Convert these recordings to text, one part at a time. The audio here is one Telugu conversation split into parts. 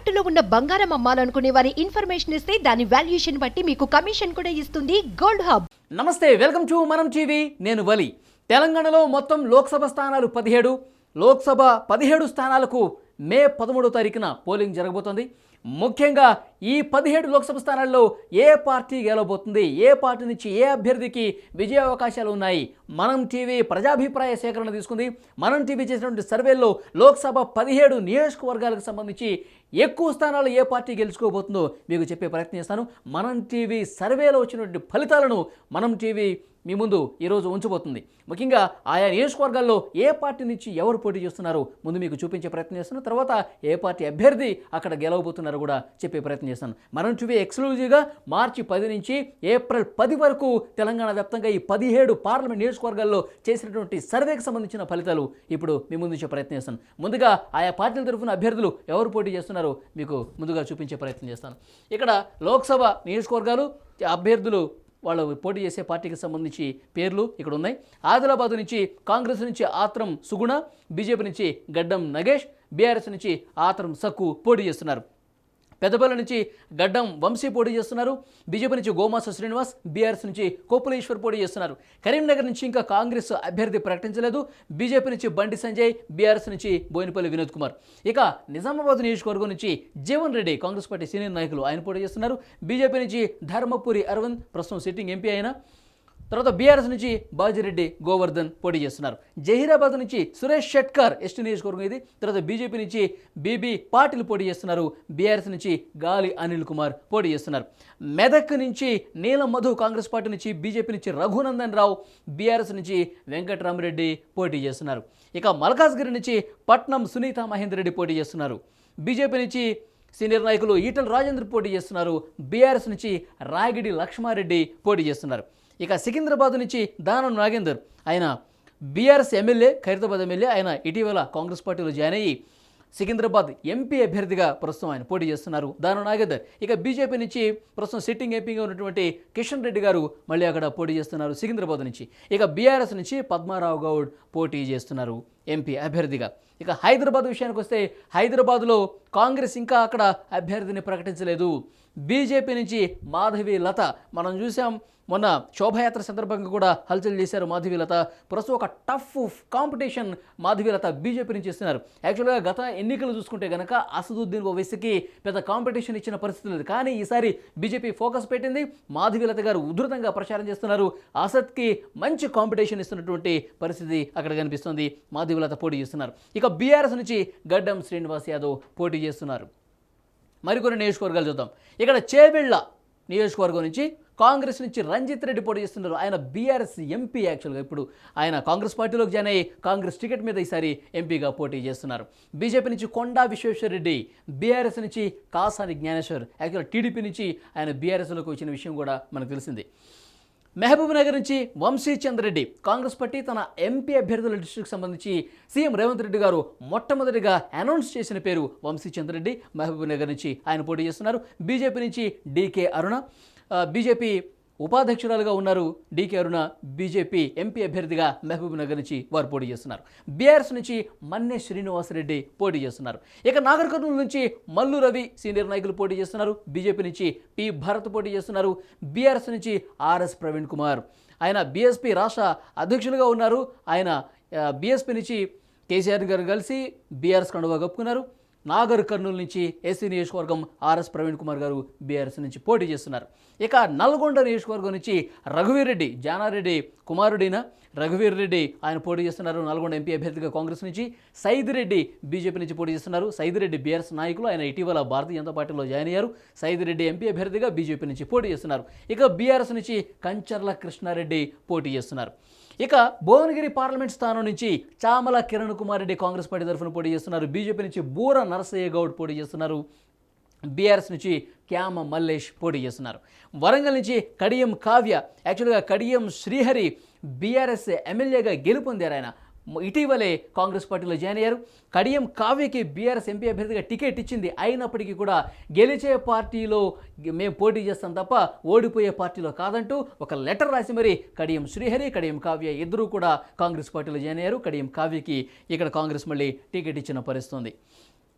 తాకట్టులో ఉన్న బంగారం అమ్మాలనుకునే వారి ఇన్ఫర్మేషన్ ఇస్తే దాని వాల్యుయేషన్ బట్టి మీకు కమిషన్ కూడా ఇస్తుంది గోల్డ్ హబ్. నమస్తే వెల్కమ్ టు మనం టీవీ. నేను వలి. తెలంగాణలో మొత్తం లోక్సభ స్థానాలు పదిహేడు. లోక్సభ పదిహేడు స్థానాలకు మే పదమూడో తారీఖున పోలింగ్ జరగబోతోంది. ముఖ్యంగా ఈ పదిహేడు లోక్సభ స్థానాల్లో ఏ పార్టీ గెలవబోతుంది? ఏ పార్టీ నుంచి ఏ అభ్యర్థికి విజయ అవకాశాలు ఉన్నాయి? మనం టీవీ ప్రజాభిప్రాయ సేకరణ తీసుకుంది. మనం టీవీ చేసినటువంటి సర్వేల్లో లోక్సభ పదిహేడు నియోజకవర్గాలకు సంబంధించి ఎక్కువ స్థానాలు ఏ పార్టీ గెలుచుకోబోతుందో మీకు చెప్పే ప్రయత్నం చేస్తాను. మనం టీవీ సర్వేలో వచ్చినటువంటి ఫలితాలను మనం టీవీ మీ ముందు ఈరోజు ఉంచబోతుంది. ముఖ్యంగా ఆయా నియోజకవర్గాల్లో ఏ పార్టీ నుంచి ఎవరు పోటీ చేస్తున్నారు ముందు మీకు చూపించే ప్రయత్నం చేస్తున్నారు తర్వాత ఏ పార్టీ అభ్యర్థి అక్కడ గెలవబోతున్నారు కూడా చెప్పే ప్రయత్నం చేస్తాను. మనం చూపే ఎక్స్క్లూజివ్గా మార్చి పది నుంచి ఏప్రిల్ పది వరకు తెలంగాణ వ్యాప్తంగా ఈ పదిహేడు పార్లమెంట్ నియోజకవర్గాల్లో చేసినటువంటి సర్వేకి సంబంధించిన ఫలితాలు ఇప్పుడు మీ ముందు ఇచ్చే ప్రయత్నం చేస్తాను. ముందుగా ఆయా పార్టీల తరఫున అభ్యర్థులు ఎవరు పోటీ చేస్తున్నారో మీకు ముందుగా చూపించే ప్రయత్నం చేస్తాను. ఇక్కడ లోక్సభ నియోజకవర్గాలు అభ్యర్థులు వాళ్ళు పోటీ చేసే పార్టీకి సంబంధించి పేర్లు ఇక్కడ ఉన్నాయి. ఆదిలాబాద్ నుంచి కాంగ్రెస్ నుంచి ఆత్రం సుగుణ బీజేపీ నుంచి గడ్డం నగేష్ బీఆర్ఎస్ నుంచి ఆత్రం సక్కు పోటీ చేస్తున్నారు. పెద్దపల్లి నుంచి గడ్డం వంశీ పోటీ చేస్తున్నారు. బీజేపీ నుంచి గోమాస శ్రీనివాస్ బీఆర్ఎస్ నుంచి కోపులేశ్వర్ పోటీ చేస్తున్నారు. కరీంనగర్ నుంచి ఇంకా కాంగ్రెస్ అభ్యర్థి ప్రకటించలేదు. బీజేపీ నుంచి బండి సంజయ్ బీఆర్ఎస్ నుంచి బోయినపల్లి వినోద్ కుమార్. ఇక నిజామాబాద్ నియోజకవర్గం నుంచి జీవన్ రెడ్డి కాంగ్రెస్ పార్టీ సీనియర్ నాయకులు ఆయన పోటీ చేస్తున్నారు. బీజేపీ నుంచి ధర్మపురి అరవింద్ ప్రస్తుతం సిట్టింగ్ ఎంపీ అయిన తర్వాత బీఆర్ఎస్ నుంచి బాజిరెడ్డి గోవర్ధన్ పోటీ చేస్తున్నారు. జహీరాబాద్ నుంచి సురేష్ షెట్కర్ ఎస్టీ నియోజకవర్గం ఇది. తర్వాత బీజేపీ నుంచి బీబీ పాటిల్ పోటీ చేస్తున్నారు. బీఆర్ఎస్ నుంచి గాలి అనిల్ కుమార్ పోటీ చేస్తున్నారు. మెదక్ నుంచి నీలం మధు కాంగ్రెస్ పార్టీ నుంచి బీజేపీ నుంచి రఘునందన్ రావు బీఆర్ఎస్ నుంచి వెంకటరామరెడ్డి పోటీ చేస్తున్నారు. ఇక మల్కాజ్గిరి నుంచి పట్నం సునీత మహేందర్ రెడ్డి పోటీ చేస్తున్నారు. బీజేపీ నుంచి సీనియర్ నాయకులు ఈటల రాజేంద్ర పోటీ చేస్తున్నారు. బీఆర్ఎస్ నుంచి రాగిడి లక్ష్మారెడ్డి పోటీ చేస్తున్నారు. ఇక సికింద్రాబాద్ నుంచి దానం నాగేందర్. ఆయన బీఆర్ఎస్ ఎమ్మెల్యే ఖైరతాబాద్ ఎమ్మెల్యే ఆయన ఇటీవల కాంగ్రెస్ పార్టీలో జాయిన్ అయ్యి సికింద్రాబాద్ ఎంపీ అభ్యర్థిగా ప్రస్తుతం ఆయన పోటీ చేస్తున్నారు. దానం నాగేందర్. ఇక బీజేపీ నుంచి ప్రస్తుతం సిట్టింగ్ ఎంపీగా ఉన్నటువంటి కిషన్ రెడ్డి గారు మళ్ళీ అక్కడ పోటీ చేస్తున్నారు సికింద్రాబాద్ నుంచి. ఇక బీఆర్ఎస్ నుంచి పద్మారావు గౌడ్ పోటీ చేస్తున్నారు. ఎంపీ అభ్యర్థిగా. ఇక హైదరాబాద్ విషయానికి వస్తే హైదరాబాద్లో కాంగ్రెస్ ఇంకా అక్కడ అభ్యర్థిని ప్రకటించలేదు. బీజేపీ నుంచి మాధవి లత. మనం చూసాం మొన్న శోభయాత్ర సందర్భంగా కూడా హల్చల్ చేశారు మాధవీలత ప్రస్తుతం ఒక టఫ్ కాంపిటీషన్ మాధవీలత బీజేపీ నుంచి ఇస్తున్నారు యాక్చువల్గా గత ఎన్నికలు చూసుకుంటే కనుక అసదుద్దీన్ ఓవైసీకి పెద్ద కాంపిటీషన్ ఇచ్చిన పరిస్థితి లేదు. కానీ ఈసారి బీజేపీ ఫోకస్ పెట్టింది. మాధవీలత గారు ఉధృతంగా ప్రచారం చేస్తున్నారు. అసద్కి మంచి కాంపిటీషన్ ఇస్తున్నటువంటి పరిస్థితి అక్కడ కనిపిస్తుంది. మాధవీలత పోటీ చేస్తున్నారు. ఇక బీఆర్ఎస్ నుంచి గడ్డం శ్రీనివాస్ యాదవ్ పోటీ చేస్తున్నారు. మరికొన్ని నియోజకవర్గాలు చూద్దాం. ఇక్కడ చేబిళ్ళ నియోజకవర్గం నుంచి కాంగ్రెస్ నుంచి రంజిత్ రెడ్డి పోటీ చేస్తున్నారు. ఆయన బీఆర్ఎస్ ఎంపీ యాక్చువల్గా ఇప్పుడు. ఆయన కాంగ్రెస్ పార్టీలోకి జాయిన్ అయ్యి కాంగ్రెస్ టికెట్ మీద ఈసారి ఎంపీగా పోటీ చేస్తున్నారు. బీజేపీ నుంచి కొండా విశ్వేశ్వర రెడ్డి బీఆర్ఎస్ నుంచి కాసాని జ్ఞానేశ్వర్ యాక్చువల్ టీడీపీ నుంచి ఆయన బీఆర్ఎస్లోకి వచ్చిన విషయం కూడా మనకు తెలిసింది. మహబూబ్ నగర్ నుంచి వంశీ చంద్రెడ్డి. కాంగ్రెస్ పార్టీ తన ఎంపీ అభ్యర్థుల లిస్టుకు సంబంధించి సీఎం రేవంత్ రెడ్డి గారు మొట్టమొదటిగా అనౌన్స్ చేసిన పేరు వంశీ చంద్రెడ్డి. మహబూబ్ నగర్ నుంచి ఆయన పోటీ చేస్తున్నారు. బీజేపీ నుంచి డీకే అరుణ. బీజేపీ ఉపాధ్యక్షురాలుగా ఉన్నారు డీకే అరుణ బీజేపీ ఎంపీ అభ్యర్థిగా మహబూబ్నగర్ నుంచి వారు పోటీ చేస్తున్నారు. బీఆర్ఎస్ నుంచి మన్నె శ్రీనివాసరెడ్డి పోటీ చేస్తున్నారు. ఇక నాగర్ కర్నూలు నుంచి మల్లు రవి సీనియర్ నాయకులు పోటీ చేస్తున్నారు. బీజేపీ నుంచి పి భరత్ పోటీ చేస్తున్నారు. బీఆర్ఎస్ నుంచి ఆర్ఎస్ ప్రవీణ్ కుమార్. ఆయన బీఎస్పీ రాష్ట్ర అధ్యక్షులుగా ఉన్నారు. ఆయన బీఎస్పీ నుంచి కేసీఆర్ గారు కలిసి బీఆర్ఎస్ కండువా కప్పుకున్నారు. నాగర్ కర్నూలు నుంచి ఎస్సీ నియోజకవర్గం ఆర్ఎస్ ప్రవీణ్ కుమార్ గారు బీఆర్ఎస్ నుంచి పోటీ చేస్తున్నారు. ఇక నల్గొండ నియోజకవర్గం నుంచి రఘువీరెడ్డి జానారెడ్డి కుమారుడైన రఘువీర్ రెడ్డి ఆయన పోటీ చేస్తున్నారు. నల్గొండ ఎంపీ అభ్యర్థిగా కాంగ్రెస్ నుంచి సైదిరెడ్డి బీజేపీ నుంచి పోటీ చేస్తున్నారు. సైదిరెడ్డి బీఆర్ఎస్ నాయకులు ఆయన ఇటీవల భారతీయ జనతా పార్టీలో జాయిన్ అయ్యారు. సైదిరెడ్డి ఎంపీ అభ్యర్థిగా బీజేపీ నుంచి పోటీ చేస్తున్నారు. ఇక బీఆర్ఎస్ నుంచి కంచర్ల కృష్ణారెడ్డి పోటీ చేస్తున్నారు. ఇక భువనగిరి పార్లమెంట్ స్థానం నుంచి చామల కిరణ్ కుమార్ రెడ్డి కాంగ్రెస్ పార్టీ తరఫున పోటీ చేస్తున్నారు. బీజేపీ నుంచి బూర నరసయ్య గౌడ్ పోటీ చేస్తున్నారు. బీఆర్ఎస్ నుంచి క్యామ మల్లేష్ పోటీ చేస్తున్నారు. వరంగల్ నుంచి కడియం కావ్య యాక్చువల్గా కడియం శ్రీహరి బీఆర్ఎస్ ఎమ్మెల్యేగా గెలుపొందారు ఆయన. ఇటీవలే కాంగ్రెస్ పార్టీలో జాయిన్ అయ్యారు. కడియం కావ్యకి బీఆర్ఎస్ ఎంపీ అభ్యర్థిగా టికెట్ ఇచ్చింది. అయినప్పటికీ కూడా గెలిచే పార్టీలో మేము పోటీ చేస్తాం తప్ప ఓడిపోయే పార్టీలో కాదంటూ ఒక లెటర్ రాసి మరి కడియం శ్రీహరి కడియం కావ్య ఇద్దరూ కూడా కాంగ్రెస్ పార్టీలో జాయిన్ అయ్యారు. కడియం కావ్యకి ఇక్కడ కాంగ్రెస్ మళ్ళీ టికెట్ ఇచ్చిన పరిస్థితుంది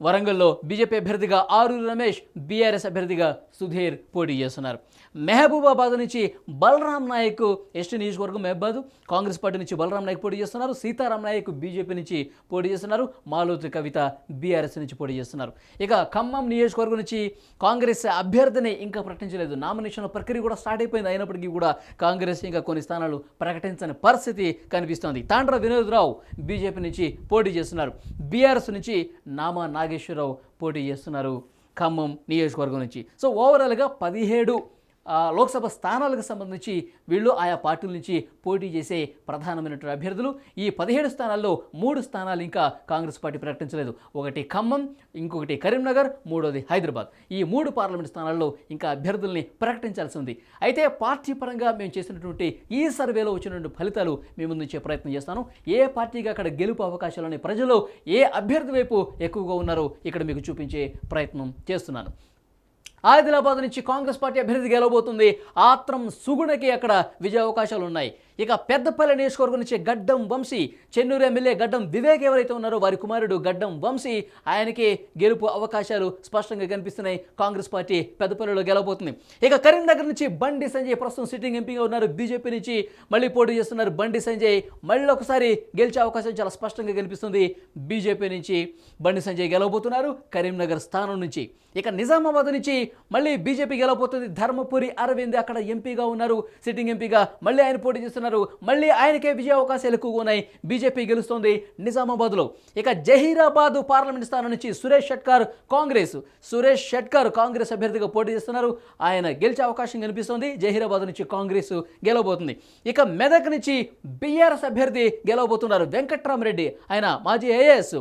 వరంగల్లో బీజేపీ అభ్యర్థిగా ఆరు రమేష్ బీఆర్ఎస్ అభ్యర్థిగా సుధీర్ పోటీ చేస్తున్నారు. మెహబూబాబాద్ నుంచి బలరాం నాయక్ ఎస్టీ నియోజకవర్గం మెహబాద్ కాంగ్రెస్ పార్టీ నుంచి బలరాం నాయక్ పోటీ చేస్తున్నారు సీతారాం నాయక్ బీజేపీ నుంచి పోటీ చేస్తున్నారు మాలోతి కవిత బీఆర్ఎస్ నుంచి పోటీ చేస్తున్నారు. ఇక ఖమ్మం నియోజకవర్గం నుంచి కాంగ్రెస్ అభ్యర్థిని ఇంకా ప్రకటించలేదు. నామినేషన్ ప్రక్రియ కూడా స్టార్ట్ అయిపోయింది. అయినప్పటికీ కూడా కాంగ్రెస్ ఇంకా కొన్ని స్థానాలు ప్రకటించని పరిస్థితి కనిపిస్తోంది. తాండ్ర వినోద్ రావు బీజేపీ నుంచి పోటీ చేస్తున్నారు. బీఆర్ఎస్ నుంచి నామా నాగేశ్వరరావు పోటీ చేస్తున్నారు ఖమ్మం నియోజకవర్గం నుంచి. సో ఓవరాల్గా పదిహేడు లోక్సభ స్థానాలకు సంబంధించి వీళ్ళు ఆయా పార్టీల నుంచి పోటీ చేసే ప్రధానమైనటువంటి అభ్యర్థులు. ఈ పదిహేడు స్థానాల్లో మూడు స్థానాలు ఇంకా కాంగ్రెస్ పార్టీ ప్రకటించలేదు. ఒకటి ఖమ్మం ఇంకొకటి కరీంనగర్ మూడోది హైదరాబాద్. ఈ మూడు పార్లమెంట్ స్థానాల్లో ఇంకా అభ్యర్థుల్ని ప్రకటించాల్సి ఉంది. అయితే పార్టీ పరంగా మేము చేసినటువంటి ఈ సర్వేలో వచ్చినటువంటి ఫలితాలు మీ ముందుంచే ప్రయత్నం చేస్తాను. ఏ పార్టీకి అక్కడ గెలుపు అవకాశాలని ప్రజలు ఏ అభ్యర్థి వైపు ఎక్కువగా ఉన్నారో ఇక్కడ మీకు చూపించే ప్రయత్నం చేస్తున్నాను. ఆదిలాబాద్ నుంచి కాంగ్రెస్ పార్టీ అభ్యర్థి గెలవబోతుంది. ఆత్రం సుగుణకి అక్కడ విజయావకాశాలు ఉన్నాయి. ఇక పెద్దపల్లి నియోజకవర్గం నుంచి గడ్డం వంశీ చెన్నూరు ఎమ్మెల్యే గడ్డం వివేక్ ఎవరైతే ఉన్నారో వారి కుమారుడు గడ్డం వంశీ ఆయనకి గెలుపు అవకాశాలు స్పష్టంగా కనిపిస్తున్నాయి. కాంగ్రెస్ పార్టీ పెద్దపల్లిలో గెలవబోతుంది. ఇక కరీంనగర్ నుంచి బండి సంజయ్ ప్రస్తుతం సిట్టింగ్ ఎంపీగా ఉన్నారు బీజేపీ నుంచి మళ్ళీ పోటీ చేస్తున్నారు బండి సంజయ్. మళ్ళీ ఒకసారి గెలిచే అవకాశం చాలా స్పష్టంగా కనిపిస్తుంది. బీజేపీ నుంచి బండి సంజయ్ గెలవబోతున్నారు కరీంనగర్ స్థానం నుంచి. ఇక నిజామాబాద్ నుంచి మళ్ళీ బీజేపీ గెలవబోతుంది. ధర్మపురి అరవింద్ అక్కడ ఎంపీగా ఉన్నారు. సిట్టింగ్ ఎంపీగా మళ్ళీ ఆయన పోటీ చేస్తున్నారు. మళ్ళీ ఆయనకే విజయ అవకాశాలు ఎక్కువగా ఉన్నాయి. బీజేపీ గెలుస్తోంది నిజామాబాద్లో. ఇక జహీరాబాద్ పార్లమెంట్ స్థానం నుంచి సురేష్ షెట్కార్ కాంగ్రెస్. సురేష్ షెట్కార్ కాంగ్రెస్ అభ్యర్థిగా పోటీ చేస్తున్నారు. ఆయన గెలిచే అవకాశం కనిపిస్తోంది. జహీరాబాద్ నుంచి కాంగ్రెస్ గెలవబోతుంది. ఇక మెదక్ నుంచి బీఆర్ఎస్ అభ్యర్థి గెలవబోతున్నారు. వెంకట్రామరెడ్డి. ఆయన మాజీ ఏఎస్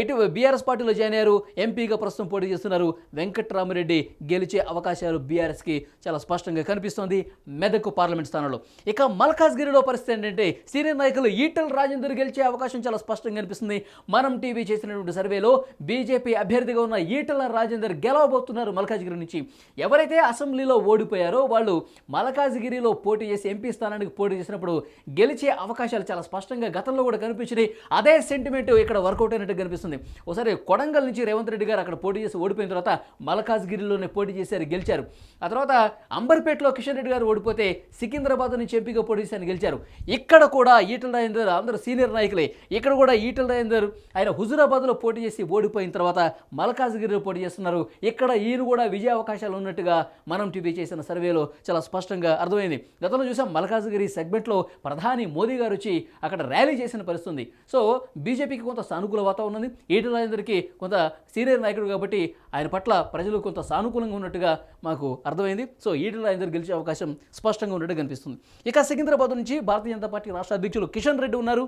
ఇటు బీఆర్ఎస్ పార్టీలో జాయిన్ అయ్యారు ఎంపీగా ప్రస్తుతం పోటీ చేస్తున్నారు. వెంకట్రామరెడ్డి గెలిచే అవకాశాలు బీఆర్ఎస్కి చాలా స్పష్టంగా కనిపిస్తోంది మెదక్ పార్లమెంట్ స్థానంలో. ఇక మల్కాజ్గిరిలో పరిస్థితి ఏంటంటే సీనియర్ నాయకులు ఈటల్ రాజేందర్ గెలిచే అవకాశం చాలా స్పష్టంగా కనిపిస్తుంది మనం టీవీ చేసినటువంటి సర్వేలో బీజేపీ అభ్యర్థిగా ఉన్న ఈటల రాజేందర్ గెలవబోతున్నారు మల్కాజ్గిరి నుంచి. ఎవరైతే అసెంబ్లీలో ఓడిపోయారో వాళ్ళు మల్కాజ్గిరిలో పోటీ చేసి ఎంపీ స్థానానికి పోటీ చేసినప్పుడు గెలిచే అవకాశాలు చాలా స్పష్టంగా గతంలో కూడా కనిపించినాయి. అదే సెంటిమెంట్ ఇక్కడ వర్కౌట్ అయినట్టు కనిపిస్తుంది. ఒకసారి కొడంగల్ నుంచి రేవంత్ రెడ్డి గారు అక్కడ పోటీ చేసి ఓడిపోయిన తర్వాత మలకాజ్గిరిలోనే పోటీ చేశారు గెలిచారు. ఆ తర్వాత అంబర్పేటలో కిషన్ రెడ్డి గారు ఓడిపోతే సికింద్రాబాద్ నుంచి ఎంపీగా పోటీ చేసి గెలిచారు. ఇక్కడ కూడా ఈటల రాజేందర్ అందరూ సీనియర్ నాయకులే. ఇక్కడ కూడా ఈటల రాజేందర్ ఆయన హుజురాబాద్లో పోటీ చేసి ఓడిపోయిన తర్వాత మలకాజ్గిరిలో పోటీ చేస్తున్నారు. ఇక్కడ ఈయన కూడా విజయ అవకాశాలు ఉన్నట్టుగా మనం టీవీ చేసిన సర్వేలో చాలా స్పష్టంగా అర్థమైంది. గతంలో చూసాం మల్కాజ్గిరి సెగ్మెంట్లో ప్రధాని మోదీ గారు వచ్చి అక్కడ ర్యాలీ చేసిన పరిస్థితుంది సో బీజేపీకి కొంత సానుకూల వాతావరణం ఉన్నది ఈటల రాజేందర్కి కొంత సీనియర్ నాయకుడు కాబట్టి ఆయన పట్ల ప్రజలు కొంత సానుకూలంగా ఉన్నట్టుగా మాకు అర్థమైంది. సో ఈటల రాజేందర్ గెలిచే అవకాశం స్పష్టంగా ఉన్నట్టు కనిపిస్తుంది. ఇక సికింద్రాబాద్ నుంచి భారతీయ జనతా పార్టీ రాష్ట్ర అధ్యక్షులు కిషన్ రెడ్డి ఉన్నారు.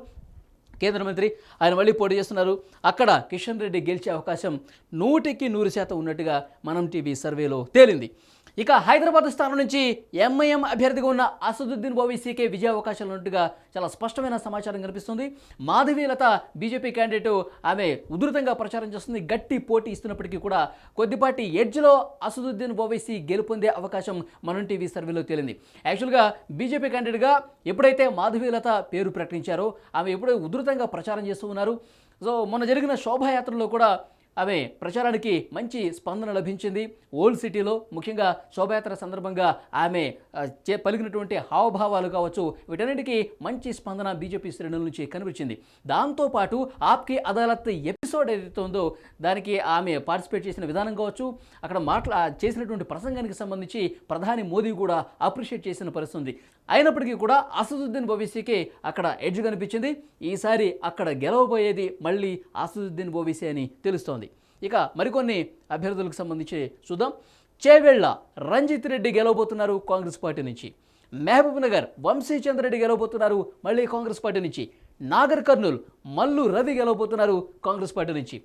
కేంద్ర మంత్రి ఆయన మళ్ళీ పోటీ చేస్తున్నారు. అక్కడ కిషన్ రెడ్డి గెలిచే అవకాశం నూటికి నూరు శాతం ఉన్నట్టుగా మనం టీవీ సర్వేలో తేలింది. ఇక హైదరాబాద్ స్థానం నుంచి ఎంఐఎం అభ్యర్థిగా ఉన్న అసదుద్దీన్ ఓవైసీకే విజయ అవకాశాలు ఉన్నట్టుగా చాలా స్పష్టమైన సమాచారం కనిపిస్తుంది. మాధవీలత బీజేపీ క్యాండిడేట్ ఆమె ఉధృతంగా ప్రచారం చేస్తుంది. గట్టి పోటీ ఇస్తున్నప్పటికీ కూడా కొద్దిపాటి ఎడ్జ్లో అసదుద్దీన్ ఓవైసీ గెలుపొందే అవకాశం మనం టీవీ సర్వేలో తేలింది. యాక్చువల్గా బీజేపీ క్యాండిడేట్గా ఎప్పుడైతే మాధవీలత పేరు ప్రకటించారో ఆమె ఎప్పుడైతే ఉధృత విస్తృతంగా ప్రచారం చేస్తూ ఉన్నారు. సో మొన్న జరిగిన శోభాయాత్రలో కూడా ఆమె ప్రచారానికి మంచి స్పందన లభించింది. ఓల్డ్ సిటీలో ముఖ్యంగా శోభయాత్ర సందర్భంగా ఆమె చే పలికినటువంటి హావభావాలు కావచ్చు వీటన్నిటికీ మంచి స్పందన బీజేపీ శ్రేణుల నుంచి కనిపించింది. దాంతోపాటు ఆప్కి అదాలత్ ఎపిసోడ్ ఏదైతే ఉందో దానికి ఆమె పార్టిసిపేట్ చేసిన విధానం కావచ్చు అక్కడ మాట్లా చేసినటువంటి ప్రసంగానికి సంబంధించి ప్రధాని మోదీ కూడా అప్రిషియేట్ చేసిన పరిస్థితి అయినప్పటికీ కూడా అసదుద్దీన్ ఓవైసీకి అక్కడ ఎడ్జ్ కనిపించింది. ఈసారి అక్కడ గెలవబోయేది మళ్ళీ అసదుద్దీన్ ఓవైసీ అని తెలుస్తోంది. ఇక మరికొన్ని అభ్యర్థులకు సంబంధించి చూద్దాం. చేవెళ్ళ రంజిత్ రెడ్డి గెలవబోతున్నారు కాంగ్రెస్ పార్టీ నుంచి. మహబూబ్ నగర్ వంశీచంద్రెడ్డి గెలవబోతున్నారు మళ్ళీ కాంగ్రెస్ పార్టీ నుంచి. నాగర్ కర్నూల్ మల్లు రవి గెలవబోతున్నారు కాంగ్రెస్ పార్టీ నుంచి.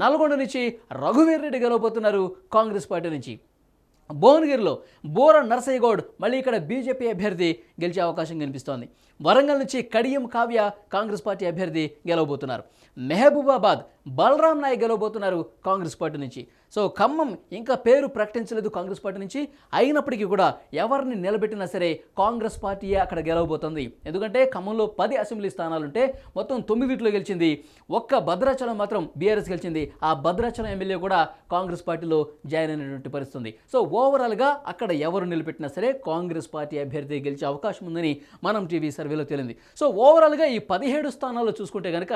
నల్గొండ నుంచి రఘువీర్ రెడ్డి గెలవబోతున్నారు కాంగ్రెస్ పార్టీ నుంచి. భువనగిరిలో బోర నరసయ్యగౌడ్ మళ్ళీ ఇక్కడ బీజేపీ అభ్యర్థి గెలిచే అవకాశం కనిపిస్తోంది. వరంగల్ నుంచి కడియం కావ్య కాంగ్రెస్ పార్టీ అభ్యర్థి గెలవబోతున్నారు. మెహబూబాబాద్ బలరాం నాయక్ గెలవబోతున్నారు కాంగ్రెస్ పార్టీ నుంచి. సో ఖమ్మం ఇంకా పేరు ప్రకటించలేదు కాంగ్రెస్ పార్టీ నుంచి. అయినప్పటికీ కూడా ఎవరిని నిలబెట్టినా సరే కాంగ్రెస్ పార్టీయే అక్కడ గెలవబోతుంది. ఎందుకంటే ఖమ్మంలో పది అసెంబ్లీ స్థానాలుంటే మొత్తం తొమ్మిదిట్లో గెలిచింది. ఒక్క భద్రాచలం మాత్రం బీఆర్ఎస్ గెలిచింది. ఆ భద్రాచలం ఎమ్మెల్యే కూడా కాంగ్రెస్ పార్టీలో జాయిన్ అయినటువంటి పరిస్థితుంది. సో ఓవరాల్గా అక్కడ ఎవరు నిలబెట్టినా సరే కాంగ్రెస్ పార్టీ అభ్యర్థి గెలిచే అవకాశం ఉందని మనం టీవీ సర్వేలో తేలింది. సో ఓవరాల్గా ఈ పదిహేడు స్థానాల్లో చూసుకుంటే కనుక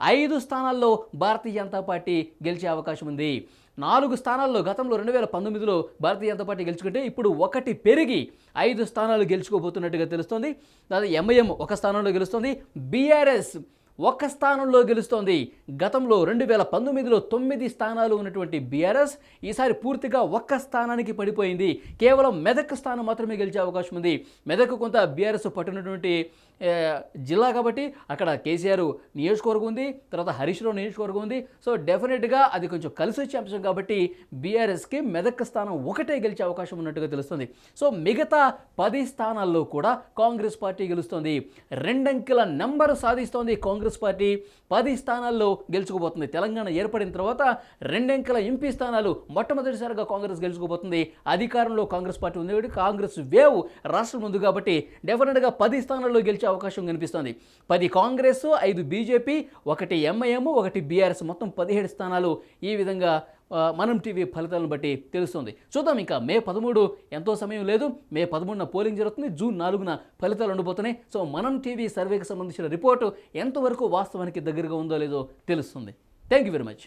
ఐదు స్థానాల్లో భారతీయ జనతా పార్టీ గెలిచే అవకాశం ఉంది. నాలుగు స్థానాల్లో గతంలో రెండు వేల పంతొమ్మిదిలో భారతీయ జనతా పార్టీ గెలుచుకుంటే ఇప్పుడు ఒకటి పెరిగి ఐదు స్థానాలు గెలుచుకోబోతున్నట్టుగా తెలుస్తోంది. దాదాపు ఎంఐఎం ఒక స్థానంలో గెలుస్తుంది. బీఆర్ఎస్ ఒక్క స్థానంలో గెలుస్తోంది. గతంలో రెండు వేల పంతొమ్మిదిలో తొమ్మిది స్థానాలు ఉన్నటువంటి బీఆర్ఎస్ ఈసారి పూర్తిగా ఒక్క స్థానానికి పడిపోయింది. కేవలం మెదక్ స్థానం మాత్రమే గెలిచే అవకాశం ఉంది. మెదక్ కొంత బీఆర్ఎస్ పట్టినటువంటి జిల్లా కాబట్టి అక్కడ కేసీఆర్ నియోజకవర్గం ఉంది తర్వాత హరీష్ రావు నియోజకవర్గం ఉంది. సో డెఫినెట్గా అది కొంచెం కలిసి వచ్చే అంశం కాబట్టి బీఆర్ఎస్కి మెదక్ స్థానం ఒకటే గెలిచే అవకాశం ఉన్నట్టుగా తెలుస్తుంది. సో మిగతా పది స్థానాల్లో కూడా కాంగ్రెస్ పార్టీ గెలుస్తుంది. రెండంకెల నెంబర్ సాధిస్తోంది కాంగ్రెస్ పార్టీ. పది స్థానాల్లో గెలుచుకుపోతుంది. తెలంగాణ ఏర్పడిన తర్వాత రెండంకెల ఎంపీ స్థానాలు మొట్టమొదటిసారిగా కాంగ్రెస్ గెలుచుకుపోతుంది. అధికారంలో కాంగ్రెస్ పార్టీ ఉంది కాబట్టి కాంగ్రెస్ వేవ్ రాష్ట్రం ఉంది కాబట్టి డెఫినెట్గా పది స్థానాల్లో గెలిచే అవకాశం కనిపిస్తోంది. పది కాంగ్రెస్ ఐదు బీజేపీ ఒకటి ఎంఐఎం ఒకటి బీఆర్ఎస్ మొత్తం పదిహేడు స్థానాలు ఈ విధంగా మనం టీవీ ఫలితాలను బట్టి తెలుస్తుంది. చూద్దాం ఇంకా మే పదమూడు ఎంతో సమయం లేదు. మే పదమూడున పోలింగ్ జరుగుతుంది. జూన్ నాలుగున ఫలితాలు ఉండబోతున్నాయి. సో మనం టీవీ సర్వేకి సంబంధించిన రిపోర్టు ఎంతవరకు వాస్తవానికి దగ్గరగా ఉందో లేదో తెలుస్తుంది. Thank you very much.